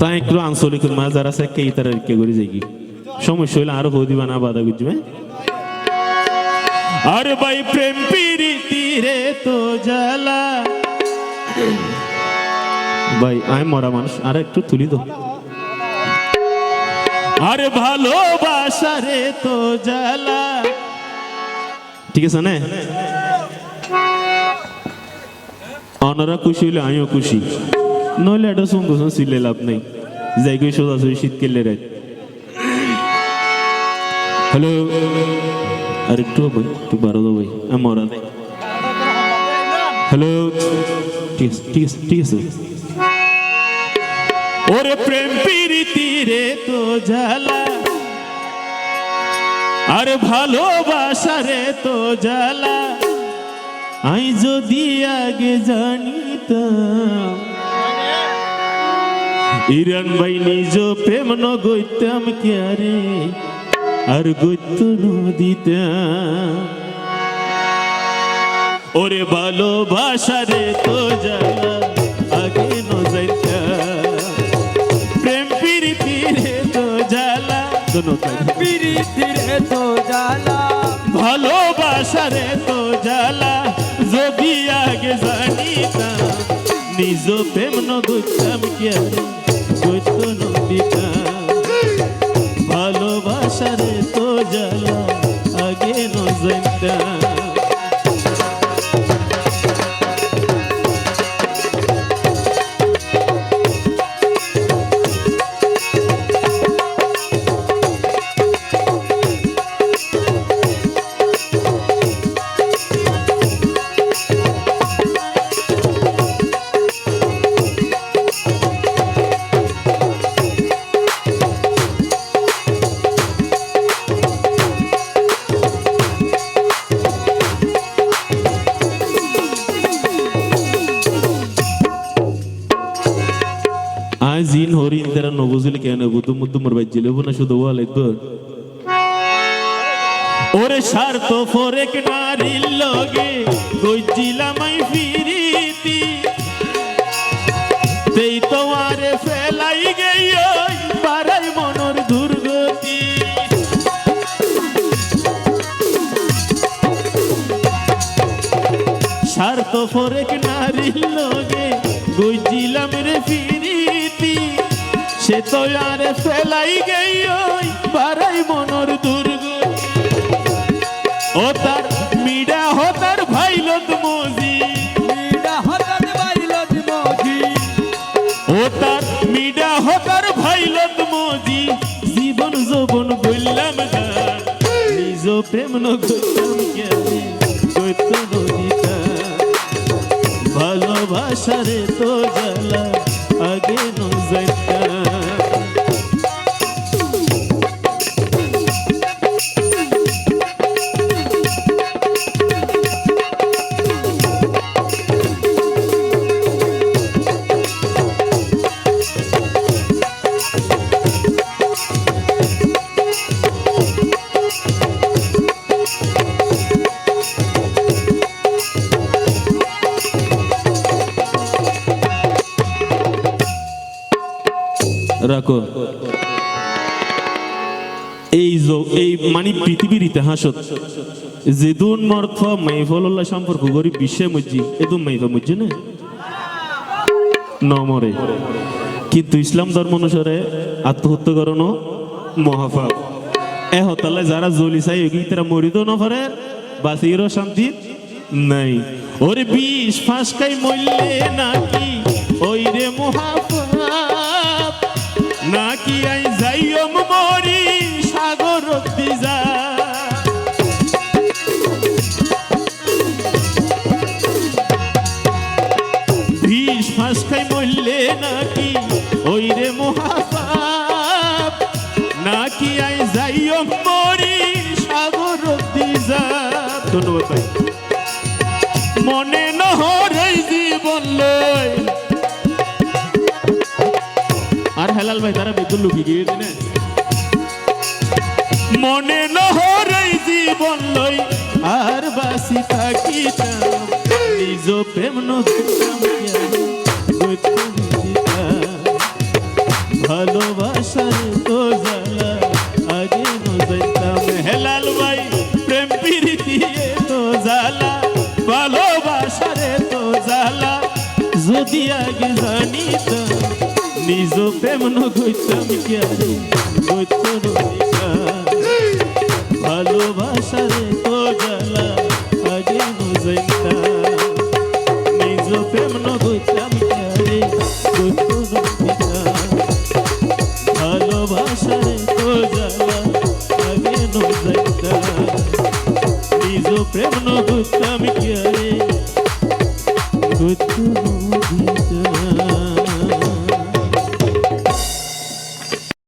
তাই একটু আঞ্চলিক মাছ যারা আছে কে তারা কে করে যাই সমস্যা হইলে আরও হো দিবা না, বাধা বুঝবে আর ভাই, প্রেম প্রীতি রে তো জ্বালা। ভাই, আমি মরা মানুষ, আর একটু তুলি তো। আরে ভালোবাসা রে তো জ্বালা। ঠিক আছে না? অনারা খুশি হইলে আমিও খুশি। নইলে এটা সঙ্গ সিলে লাভ নেই। যাই গই সোজাসুজি শীত কেলে রে হ্যালো। আর একটু ভাই একটু বারো ভাই আমি মরা দেয় হ্যালো। ঠিক আছে ঠিক আছে ঠিক আছে। ওরে প্রেম প্রীতি রে তো জ্বালা। আর ভালোবাসা রে তো জ্বালা। আই যদি আগে জানিতাম ইরান ভাই নিজ প্রেম ন গইতাম কে আরে আর গইত নদিতাম ওরে ভালোবাসা রে তো জ্বালা আগে ন যাইতাম। প্রেম প্রীতি রে তো জ্বালা দোনো তাই। পিরিতিরে তো জ্বালা ভালোবাসা রে তো জ্বালা যদি আগে জানিতাম নিজ প্রেম নগুতাম কে গইত নদিতাম ভালোবাসা রে তো জ্বালা আগে ন জানতাম জিন হরিণ তারা নবুঝিল কেন বুদ্ধ মুদ্দু মোর বাজ্যিল না শুধু ওয়া লাগবে ওরে স্বার্থ ফরেক নারীর লগে গইছিলাম আই ফিরিতি তেই তোমারে ফেলাই গেই পারাই মনর দুর্গতি স্বার্থ ফরেক নারীর লগে গইছিলাম রে ফিরিতি তো আর ফেলাই গেই পারাই মনর দুর্গতি ও তার মিডা হো তার ভাইলত মজি। মিডা হঠাৎ বাইলত মজি। ও তার মিডা হো তার ভাইলত মজি। জীবন যৌবন বললাম গান নিজ প্রেম ন করতাম জ্ঞানে কইত নদীতা। ভালোবাসা রে তো জ্বালা আগে ন রাখো। এই এই মানে পৃথিবীর ইতিহাসত, যেদুন মর্থ মাইফল্লাহ সম্পর্ক করি বিশ্বে মজ্জি, এদুন মাইফা মজ্জি না? নমরে। কিন্তু ইসলাম ধর্ম অনুসারে আত্মহত্যা করানো মহাপাপ। এ হতালে যারা জলি চাই ওই তারা মরিত নফরে বাঁচিরও শান্তি নাই। ওরে বিষ ফাঁসকাই মরলে নাকি? ওই রে মহাপাপ। নাকি আই যাইম মরি সাগর দিজা বিষ ফাঁস খাই মরলে নাকি ওই রে মহাপাপ। নাকি আই যাইম মরি সাগর দিজা ধন্যবাদ ভাই। মনে আর ভাই, তারা বিদ্যুৎ লুকিয়ে গিয়েছে না মনে নহরে জীবন লই আর বাসি থাকিতাম। নিজ প্রেম নদিতাম ভালোবাসার তো জ্বালা, আগে নজাইতাম হেলাল ভাই, প্রেম প্রীতি তো জ্বালা, ভালোবাসারে তো জ্বালা। যদি আগে জানিতাম নিজ প্রেম নগৈতাম কেয়ারে গৈত ভালোবাসারে তো জ্বালা, আগে নজাইতাম নিজ প্রেম নগৈতাম কেয়ারে গৈত ভালোবাসারে তো জ্বালা, আগে নজাইতাম নিজ প্রেম নগৈতাম কেয়ারে গৈত নদীতা